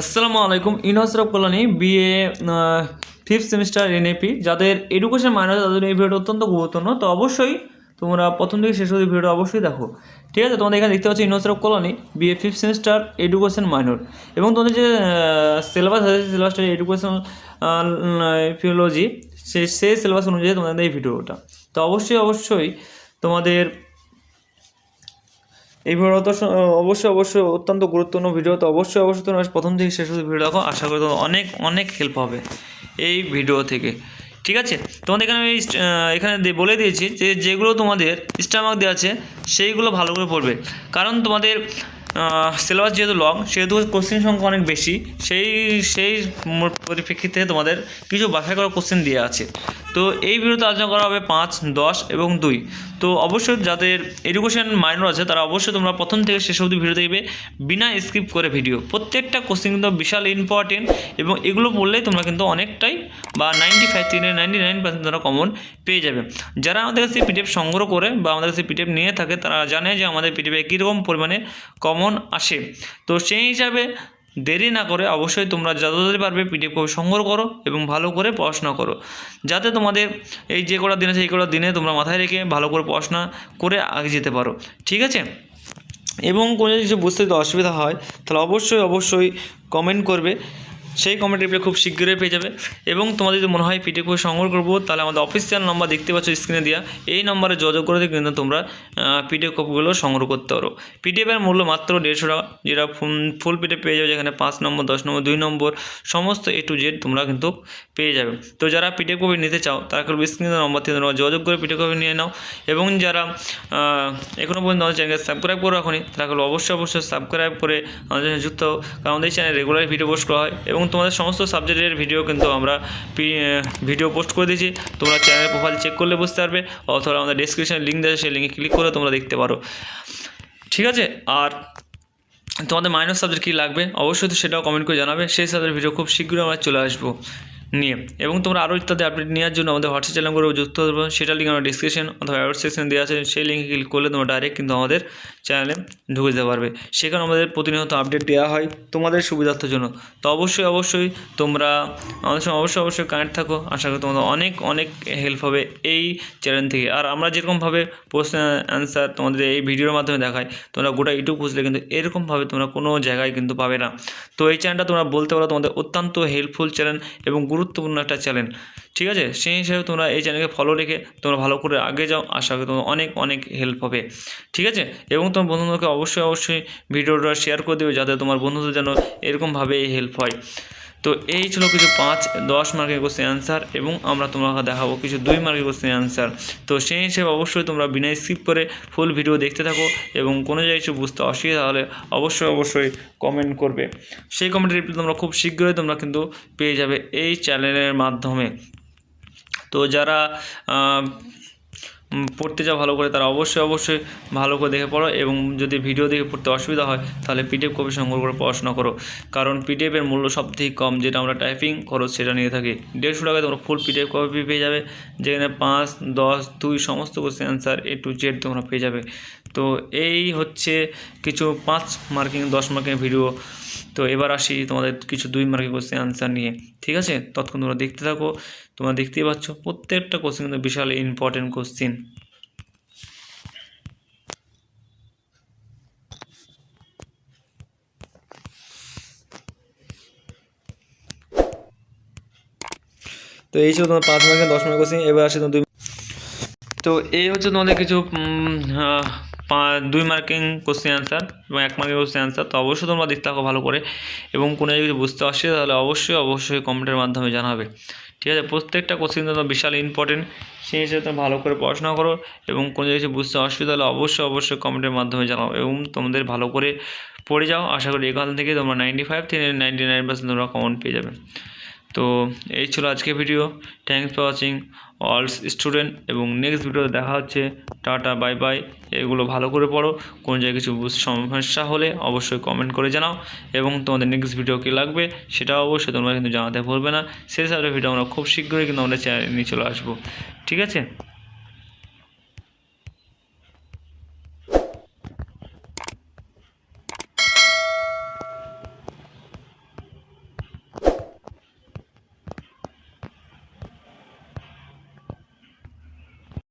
আসসালামু আলাইকুম of Kalyani BA fifth semester N A P যাদের এডুকেশন মাইনর তাদের এই ভিডিওটা অত্যন্ত গুরুত্বপূর্ণ, তো অবশ্যই তোমরা প্রথম থেকে শেষ অবধি ভিডিওটা অবশ্যই দেখো। ঠিক আছে, তোমাদের এখানে দেখতে পাচ্ছ university Kalyani BA fifth semester education minor এবং তোমাদের যে সিলেবাস আছে সিলেবাসটা এডুকেশন ফিওলজি সেই সেই সিলেবাস অনুযায়ী তোমাদের এই ভিডিওটা। তো অবশ্যই অবশ্যই তোমাদের এই ভিডিও তো অবশ্যই অবশ্যই অত্যন্ত গুরুত্বপূর্ণ ভিডিও, তো অবশ্যই অবশ্যই তোমরা প্রথম থেকে শেষ অবধি ভিডিও দেখো। আশা করি অনেক অনেক হেল্প হবে এই ভিডিও থেকে। ঠিক আছে? তোমাদের এখানে আমি এখানে বলে দিয়েছি যে যেগুলো তোমাদের স্টামাক দেওয়া আছে, সেইগুলো ভালো করে পড়বে। কারণ তোমাদের সিলেবাস যেহেতু লং সেহেতু কোশ্চেন সংখ্যা অনেক বেশি, সেই সেই পরিপ্রেক্ষিতে তোমাদের কিছু বাছাই করা কোশ্চেন দেওয়া আছে। তো এই ভিডিওতে আলোচনা করা হবে পাঁচ, দশ এবং দুই। তো অবশ্যই যাদের এডুকেশন মাইনর আছে, তারা অবশ্যই তোমরা প্রথম থেকে শেষ অবধি ভিডিও দেখবে, বিনা স্কিপ করে ভিডিও প্রত্যেকটা কোশ্চেন কিন্তু বিশাল ইম্পর্টেন্ট এবং এগুলো পড়লেই তোমরা কিন্তু অনেকটাই বা নাইনটি ফাইভ থেকে নাইনটি নাইন পার্সেন্ট তোমরা কমন পেয়ে যাবে। যারা আমাদের কাছে পিডিএফ সংগ্রহ করে বা আমাদের কাছে পিডিএফ নিয়ে থাকে, তারা জানে যে আমাদের পিডিএফে কীরকম পরিমাণে কমন আসে। তো সেই হিসাবে দেরি না করে অবশ্যই তোমরা যত তাড়াতাড়ি পারবে পিডিএফ কপি সংগ্রহ করো এবং ভালো করে পড়াশোনা করো। যাতে তোমাদের এই যে কটা দিন আছে, এই কটা দিনে তোমরা মাথায় রেখে ভালো করে পড়াশোনা করে আগে যেতে পারো। ঠিক আছে? এবং কোনো কিছু বুঝতে যদি অসুবিধা হয়, তাহলে অবশ্যই অবশ্যই কমেন্ট করবে। সেই কমেন্ট রিপ্লাই খুব শীঘ্রই পেয়ে যাবে। এবং তোমাদের যদি মনে হয় পিডিএফ সংগ্রহ করব, তাহলে আমাদের অফিসিয়াল নাম্বার দেখতে পাচ্ছ স্ক্রিনে দেওয়া এই নম্বরে যোগাযোগ করে কিন্তু তোমরা পিডিএফ কপিগুলো সংগ্রহ করতে পারো। পিডিএফের মূল্য মাত্র দেড়শো টাকা, যেটা ফুল পিডিএফ পেয়ে যাবে যেখানে পাঁচ নম্বর, দশ নম্বর, দুই নম্বর, সমস্ত এ টু জেড তোমরা কিন্তু পেয়ে যাবে। তো যারা পিডিএফ কপি নিতে চাও, তারা কেবল স্ক্রিনের নম্বর থেকে তোমরা যোগাযোগ করে পিডিএফ কপি নিয়ে নাও। এবং যারা এখনও পর্যন্ত আমাদের চ্যানেলকে সাবস্ক্রাইব করে রাখুনি, তারা কেবল অবশ্যই অবশ্যই সাবস্ক্রাইব করে আমাদের যুক্ত হও। কারণ আমাদের চ্যানেলে রেগুলার ভিডিও পোস্ট করা হয়। এবং তোমাদের সমস্ত সাবজেক্টের ভিডিও কিন্তু আমরা ভিডিও পোস্ট করে দিয়েছি। তোমরা চ্যানেল প্রোফাইল চেক করলে বুঝতে পারবে। অথবা আমাদের ডিসক্রিপশানে লিঙ্ক দেওয়া সেই লিঙ্কে ক্লিক করে তোমরা দেখতে পারো। ঠিক আছে? আর তোমাদের মাইনর সাবজেক্ট কী লাগবে? অবশ্যই তো সেটাও কমেন্ট করে জানাবে। সেই সাবজেক্ট ভিডিও খুব শীঘ্রই আমরা চলে আসব। নিয়ে। এবং তোমরা আরও ইত্যাদি আপডেট নেওয়ার জন্য আমাদের হোয়াটসঅ্যাপ চ্যানেল করে যুক্ত পারো। সেটা লিঙ্ক আমার ডিসক্রিপশন অথবা অ্যাড সেকশন দেওয়া আছে। সেই লিঙ্কে ক্লিক করলে তোমরা ডাইরেক্ট কিন্তু আমাদের চ্যানেলে ঢুকে যেতে পারবে। সেখানে আমাদের প্রতিনিয়ত আপডেট দেওয়া হয় তোমাদের সুবিধার্থের জন্য। তো অবশ্যই অবশ্যই তোমরা আমাদের সঙ্গে অবশ্যই অবশ্যই কানেক্ট থাকো। আশা করি তোমাদের অনেক অনেক হেল্প হবে এই চ্যানেল থেকে। আর আমরা যেরকমভাবে প্রশ্ন অ্যান্সার তোমাদের এই ভিডিওর মাধ্যমে দেখাই, তোমরা গোটা ইউটিউব খুঁজলে কিন্তু এরকমভাবে তোমরা কোনো জায়গায় কিন্তু পাবে না। তো এই চ্যানেলটা তোমরা বলতে পারো তোমাদের অত্যন্ত হেল্পফুল চ্যানেল এবং গুরুত্বপূর্ণ একটা চ্যানেল ঠিক আছে? সেই হিসাবে তোমরা এই চ্যানেলকে ফলো রেখে তোমরা ভালো করে আগে যাও। আশা করি তোমার অনেক অনেক হেল্প হবে। ঠিক আছে? এবং তোমার বন্ধুদেরকে অবশ্যই অবশ্যই ভিডিওটা শেয়ার করে দেবে যাতে তোমার বন্ধুদের যেন এরকমভাবে হেল্প হয়। তো এই ছিল কিছু পাঁচ, দশ মার্কের কোশ্চেন অ্যান্সার এবং আমরা তোমাকে দেখাবো কিছু দুই মার্কের কোশ্চেন অ্যান্সার তো সেই হিসেবে অবশ্যই তোমরা বিনা স্কিপ করে ফুল ভিডিও দেখতে থাকো এবং কোনো জায়গায় কিছু বুঝতে অসুবিধা হলে অবশ্যই অবশ্যই কমেন্ট করবে। সেই কমেন্টের রিপ্লাই তোমরা খুব শীঘ্রই তোমরা কিন্তু পেয়ে যাবে এই চ্যানেলের মাধ্যমে। তো যারা পড়তে চাও ভালো করে, তারা অবশ্যই অবশ্যই ভালো করে দেখে পড়ো এবং যদি ভিডিও দেখে পড়তে অসুবিধা হয়, তাহলে পিডিএফ কপি সংগ্রহ করে পড়াশোনা করো। কারণ পিডিএফের মূল্য সব থেকে কম, যেটা আমরা টাইপিং খরচ সেটা নিয়ে থাকি। দেড়শো টাকায় তোমরা ফুল পিডিএফ কপি পেয়ে যাবে, যেখানে পাঁচ, দশ, দুই, সমস্ত question answer A to Z তোমরা পেয়ে যাবে। তো এই হচ্ছে কিছু পাঁচ মার্কিং দশ মার্কিং ভিডিও তো এবার আসি তোমাদের কিছু দুই মার্কিং কোশ্চেন অ্যান্সার নিয়ে। ঠিক আছে? ততক্ষণ তোমরা দেখতে থাকো। তোমরা দেখতেই পাচ্ছ, প্রত্যেকটা কোশ্চেন কিন্তু বিশাল ইম্পর্টেন্ট কোশ্চেন তো এই ছিল তোমার পাঁচ মার্কের দশ মার্ক কোশ্চেন এবার আসে তোমার দুই তো এই হচ্ছে তোমাদের কিছু দুই মার্কিং কোশ্চেন অ্যান্সার এবং এক মার্কিং কোশ্চেন অ্যান্সার তো অবশ্যই তোমরা দেখতে থাকো ভালো করে এবং কোনো যদি বুঝতে অসুবিধা তাহলে অবশ্যই অবশ্যই কমেন্টের মাধ্যমে জানাবে। ঠিক আছে? প্রত্যেকটা কোশ্চেন তোমার বিশাল ইম্পর্টেন্ট সেই হিসেবে তুমি ভালো করে পড়াশোনা করো এবং কোনো কিছু বুঝতে অসুবিধা হলে অবশ্যই অবশ্যই কমেন্টের মাধ্যমে জানাও এবং তোমাদের ভালো করে পড়ে যাও। আশা করি এখান থেকে তোমরা নাইনটি ফাইভ থেকে নাইনটি নাইন পার্সেন্ট তোমরা কমন পেয়ে যাবে। তো এই ছিল আজকে video thanks for watching all student এবং নেক্সট ভিডিওতে দেখা হচ্ছে। টাটা বাই বাই এগুলো ভালো করে পড়ো, কোন জায়গায় কিছু সমস্যা হলে অবশ্যই কমেন্ট করে জানাও। এবং তোমাদের নেক্সট ভিডিও কী লাগবে সেটাও অবশ্যই তোমরা কিন্তু জানাতে ভুলবে না। সেই সাথে ভিডিও আমরা খুব শীঘ্রই কিন্তু আমাদের চ্যানেলে নিয়ে চলে আসব। ঠিক আছে?